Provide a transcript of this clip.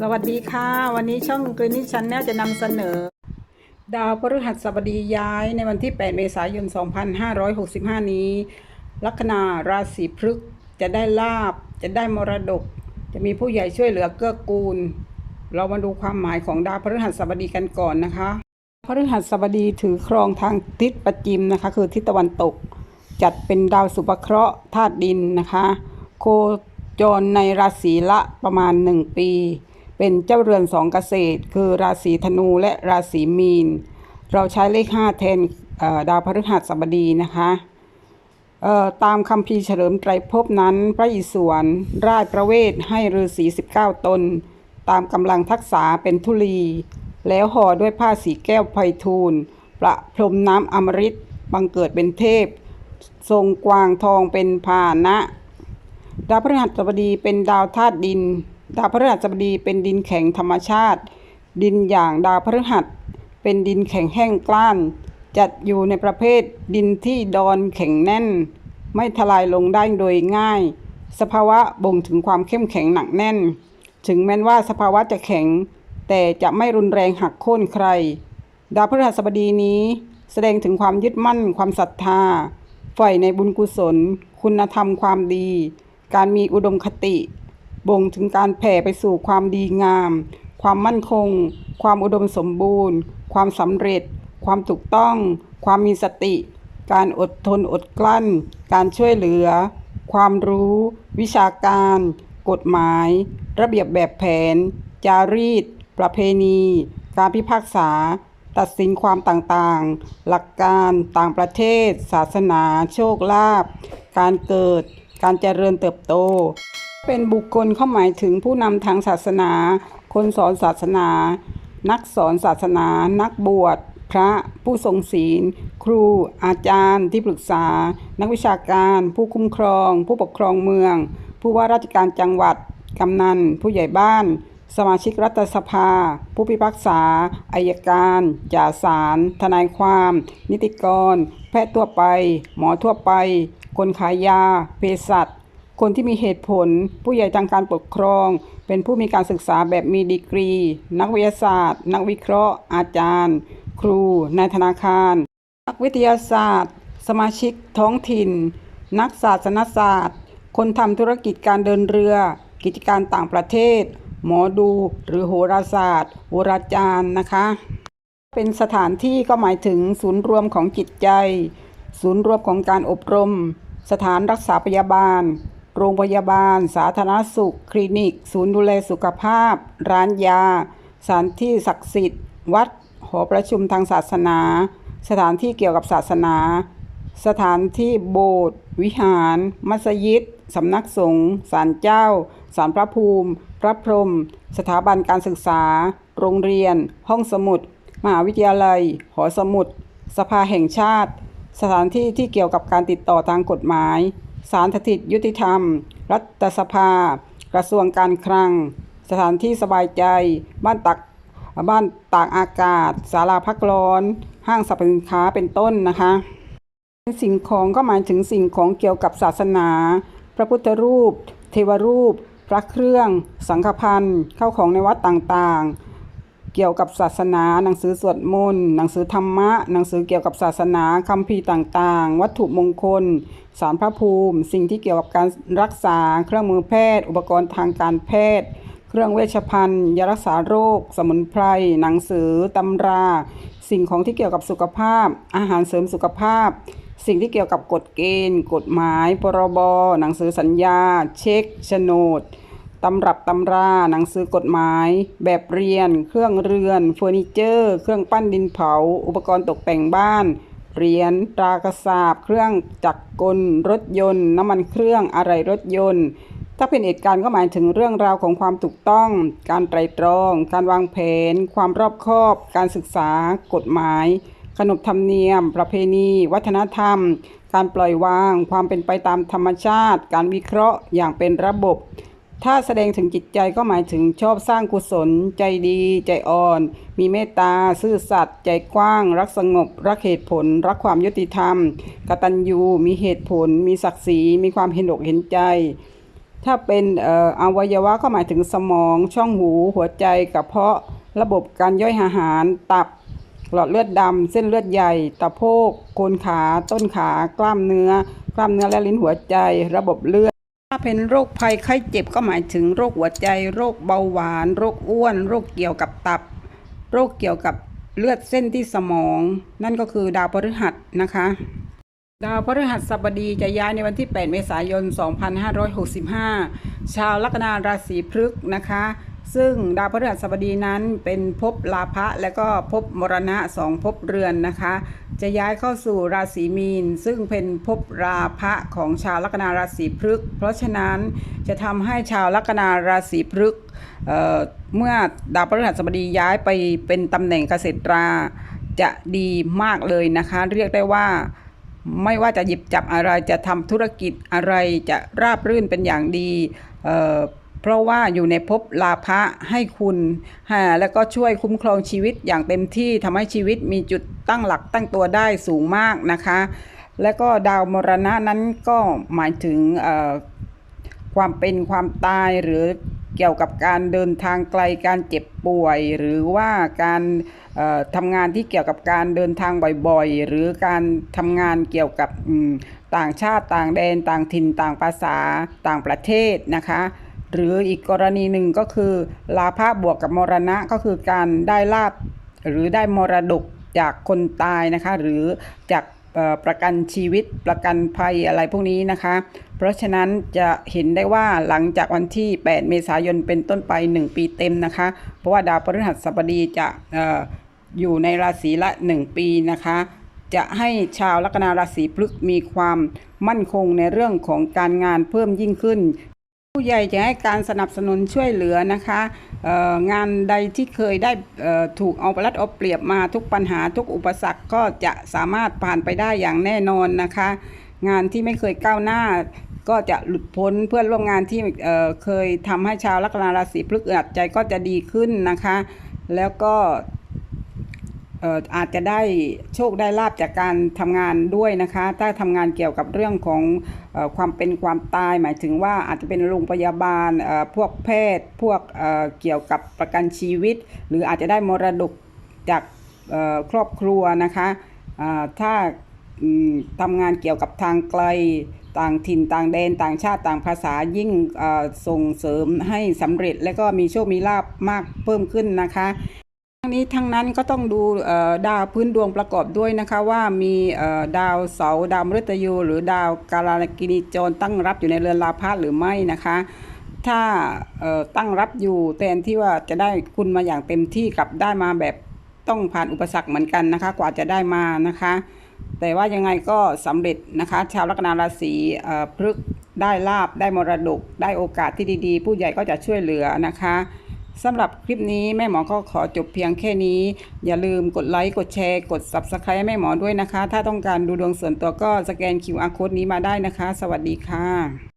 สวัสดีค่ะ วันนี้ช่องกรีนิชันแนลจะนำเสนอ ดาวพฤหัสบดีย้ายในวันที่ 8 เมษายน 2565 นี้ ลัคนาราศีพฤกษ์จะได้ลาบ จะได้มรดก จะมีผู้ใหญ่ช่วยเหลือเกื้อกูล เรามาดูความหมายของดาวพฤหัสบดีกันก่อนนะคะพฤหัสบดีถือครองทางทิศประจิมนะคะ คือทิศตะวันตก จัดเป็นดาวสุภเคราะห์ธาตุดินนะคะ โค จรในราศีละประมาณ 1 ปี เป็นเจ้าเรือนสองเกษตร คือราศีธนูและราศีมีน เราใช้เลข5แทนดาวพฤหัสบดีนะคะตามคำพีเฉลิมไตรภพนั้น พระอิศวรราชประเวทให้ฤาษี19 ตน ตามกำลังทักษาเป็นธุลี แล้วห่อด้วยผ้าสีแก้วไพฑูรย์ประพรมน้ำอมฤตบังเกิดเป็นเทพ ทรงกวางทองเป็นพาหนะ ดาวพฤหัสบดีเป็นดาวธาตุดิน ดาวพฤหัสบดีเป็นดินแข็งธรรมชาติ ดินอย่างดาวพฤหัส เป็นดินแข็งแห้งกล้าน จัดอยู่ในประเภทดินที่ดอนแข็งแน่น ไม่ทลายลงได้โดยง่าย สภาวะบ่งถึงความเข้มแข็งหนักแน่น ถึงแม้ว่าสภาวะจะแข็ง แต่จะไม่รุนแรงหักโค่นใคร ดาวพฤหัสบดีนี้ แสดงถึงความยึดมั่นความศรัทธาใฝ่ในบุญกุศล คุณธรรมความดี การมีอุดมคติ บ่งถึงการแผ่ไปสู่ความดีงาม ความมั่นคง ความอุดมสมบูรณ์ ความสำเร็จ ความถูกต้อง ความมีสติ การอดทนอดกลั้น การช่วยเหลือ ความรู้ วิชาการ กฎหมาย ระเบียบแบบแผน จารีต ประเพณี การพิพากษา ตัดสินความต่างๆ หลักการ ต่างประเทศ ศาสนา โชคลาภ การเกิด การเจริญเติบโต เป็นบุคคลเข้าหมายถึงผู้นำทางศาสนา คนสอนศาสนา นักสอนศาสนา นักบวช พระผู้ทรงศีล ครู อาจารย์ที่ปรึกษา นักวิชาการ ผู้คุ้มครอง ผู้ปกครองเมือง ผู้ว่าราชการจังหวัด กำนัน ผู้ใหญ่บ้านสมาชิกรัฐสภา ผู้พิพากษาอายการ จ่าศาลทนายความ นิติกร แพทย์ทั่วไป หมอทั่วไป คนขายยา เภสัชคนที่มีเหตุผล ผู้ใหญ่ทางการปกครอง เป็นผู้มีการศึกษาแบบมีดีกรี นักวิทยาศาสตร์ นักวิเคราะห์ อาจารย์ ครู นายธนาคาร นักวิทยาศาสตร์ สมาชิก ท้องถิ่น นักศาสนศาสตร์ คนทำธุรกิจการเดินเรือ กิจการต่างประเทศ หมอดู หรือโหราศาสตร์โหราจารย์นะคะ เป็นสถานที่ก็หมายถึงศูนย์รวมของจิตใจ ศูนย์รวมของการอบรม สถานรักษาพยาบาล โรงพยาบาล สาธารณสุข คลินิก ศูนย์ดูแลสุขภาพ ร้านยา สถานที่ศักดิ์สิทธิ์ วัด หอประชุมทางศาสนา สถานที่เกี่ยวกับศาสนา สถานที่โบสถ์ วิหาร มัสยิด สำนักสงฆ์ศาลเจ้าศาลพระภูมิ พระพรหม สถาบันการศึกษา โรงเรียน ห้องสมุด มหาวิทยาลัย หอสมุด สภาแห่งชาติ สถานที่ที่เกี่ยวกับการติดต่อทางกฎหมายศาลสถิตยุติธรรม รัฐสภา กระทรวงการคลัง สถานที่สบายใจ บ้านตักบ้านตากอากาศ ศาลาพักร้อน ห้างสรรพสินค้าเป็นต้นนะคะ สิ่งของก็หมายถึงสิ่งของเกี่ยวกับศาสนา พระพุทธรูป เทวรูป พระเครื่อง สังฆพันธ์เข้าของในวัดต่างๆ เกี่ยวกับศาสนา หนังสือสวดมนต์หนังสือธรรมะ หนังสือเกี่ยวกับศาสนาคัมภีร์ต่างๆ วัตถุมงคล สารพระภูมิ สิ่งที่เกี่ยวกับการรักษา เครื่องมือแพทย์ อุปกรณ์ทางการแพทย์ เครื่องเวชภัณฑ์ยารักษาโรค สมุนไพร หนังสือตำรา สิ่งของที่เกี่ยวกับสุขภาพ อาหารเสริมสุขภาพ สิ่งที่เกี่ยวกับกฎเกณฑ์ กฎหมายพรบหนังสือสัญญา เช็คโฉนด ตำรับตำราหนังสือกฎหมาย แบบเรียน เครื่องเรือนเฟอร์นิเจอร์ เครื่องปั้นดินเผา อุปกรณ์ตกแต่งบ้านเหรียญตรากระสาบ เครื่องจักรกล รถยนต์ น้ำมันเครื่องอะไรรถยนต์ ถ้าเป็นเหตุการณ์ก็หมายถึงเรื่องราวของความถูกต้อง การไตรตรอง การวางแผน ความรอบคอบ การศึกษา กฎหมาย ขนบธรรมเนียม ประเพณี วัฒนธรรม การปล่อยวาง ความเป็นไปตามธรรมชาติ การวิเคราะห์อย่างเป็นระบบ ถ้าแสดงถึงจิตใจก็หมายถึงชอบสร้างกุศล ใจดี ใจอ่อน มีเมตตา ซื่อสัตย์ใจกว้าง รักสงบ รักเหตุผล รักความยุติธรรม กตัญญูมีเหตุผล มีศักดิ์ศรีมีความเห็นอกเห็นใจ ถ้าเป็นอออวัยวะก็หมายถึงสมอง ช่องหู หัวใจกระเพาะระบบการย่อยอาหารตับหลอดเลือดดำ เส้นเลือดใหญ่ ตะโพกโคนขา ต้นขา กล้ามเนื้อ กล้ามเนื้อและลิ้นหัวใจ ระบบเลือด ถ้าเป็นโรคภัยไข้เจ็บก็หมายถึงโรคหัวใจ โรคเบาหวาน โรคอ้วน โรคเกี่ยวกับตับ โรคเกี่ยวกับเลือดเส้นที่สมอง นั่นก็คือดาวพฤหัสนะคะ ดาวพฤหัสบดีจะย้ายในวันที่ 8 เมษายน 2565 ชาวลัคนาราศีพฤกษ์นะคะ ซึ่งดาวพฤหัสบดีนั้นเป็นภพลาภะและก็ภพมรณะสองภพเรือนนะคะ จะย้ายเข้าสู่ราศีมีน ซึ่งเป็นภพราภะของชาวลัคนาราศีพฤกษ์เพราะฉะนั้นจะทำให้ชาวลัคนาราศีพฤกษ์เมื่อดาวพฤหัสบดีย้ายไปเป็นตำแหน่งเกษตราจะดีมากเลยนะคะ เรียกได้ว่าไม่ว่าจะหยิบจับอะไรจะทำธุรกิจอะไรจะราบรื่นเป็นอย่างดี เพราะว่าอยู่ในภพลาภะให้คุณฮะแล้วก็ช่วยคุ้มครองชีวิตอย่างเต็มที่ทำให้ชีวิตมีจุดตั้งหลักตั้งตัวได้สูงมากนะคะ และก็ดาวมรณะนั้นก็หมายถึงความเป็นความตายหรือเกี่ยวกับการเดินทางไกลการเจ็บป่วย หรือว่าการทำงานที่เกี่ยวกับการเดินทางบ่อยๆ หรือการทำงานเกี่ยวกับต่างชาติต่างแดนต่างถิ่นต่างภาษาต่างประเทศนะคะ หรืออีกกรณีหนึ่งก็คือ ลาภะบวกกับมรณะก็คือการได้ลาบหรือได้มรดกจากคนตายนะคะ หรือจากประกันชีวิตประกันภัยอะไรพวกนี้นะคะ เพราะฉะนั้นจะเห็นได้ว่าหลังจากวันที่ 8 เมษายนเป็นต้นไป 1 ปีเต็มนะคะ เพราะว่าดาวพฤหัสบดีจะอออยู่ในราศีละ 1 ปีนะคะ จะให้ชาวลัคนาราศีพฤกษ์มีความมั่นคงในเรื่องของการงานเพิ่มยิ่งขึ้น ผู้ใหญ่จะให้การสนับสนุนช่วยเหลือนะคะงานใดที่เคยได้ถูกเอารัดเอาเปรียบมาทุกปัญหาทุกอุปสรรคก็จะสามารถผ่านไปได้อย่างแน่นอนนะคะ งานที่ไม่เคยก้าวหน้า ก็จะหลุดพ้นเพื่อนร่วมงานที่เเคยทำให้ชาวลัคนาราศีพฤกษ์อึดอัดใจก็จะดีขึ้นนะคะ แล้วก็ อาจจะได้โชคได้ลาบจากการทำงานด้วยนะคะ ถ้าทำงานเกี่ยวกับเรื่องของอความเป็นความตาย หมายถึงว่าอาจจะเป็นโรงพยาบาลพวกแพทย์ พวกเเกี่ยวกับประกันชีวิต หรืออาจจะได้มรดกจากครอบครัวนะคะถ้าทำงานเกี่ยวกับทางไกลต่างถิ่นต่างแดนต่างชาติต่างภาษายิ่งส่งเสริมให้สำเร็จ และก็มีโชคมีลาบมากเพิ่มขึ้นนะคะ ทั้งนี้ทั้งนั้นก็ต้องดูดาวพื้นดวงประกอบด้วยนะคะ ว่ามีดาวเสาร์ดาวมฤตยู หรือดาวกาลกินีจรตั้งรับอยู่ในเรือนลาภะหรือไม่นะคะ ถ้าตั้งรับอยู่แทนที่ว่าจะได้คุณมาอย่างเต็มที่กลับได้มาแบบต้องผ่านอุปสรรคเหมือนกันนะคะ กว่าจะได้มานะคะ แต่ว่ายังไงก็สำเร็จนะคะ ชาวลัคนาราศีพฤกษ์ได้ลาบได้มรดก ได้โอกาสที่ดีๆ ผู้ใหญ่ก็จะช่วยเหลือนะคะ สำหรับคลิปนี้แม่หมอก็ขอจบเพียงแค่นี้ อย่าลืมกดไลค์กดแชร์ กด Subscribe แม่หมอด้วยนะคะ ถ้าต้องการดูดวงส่วนตัวก็สแกน QR code นี้มาได้นะคะ สวัสดีค่ะ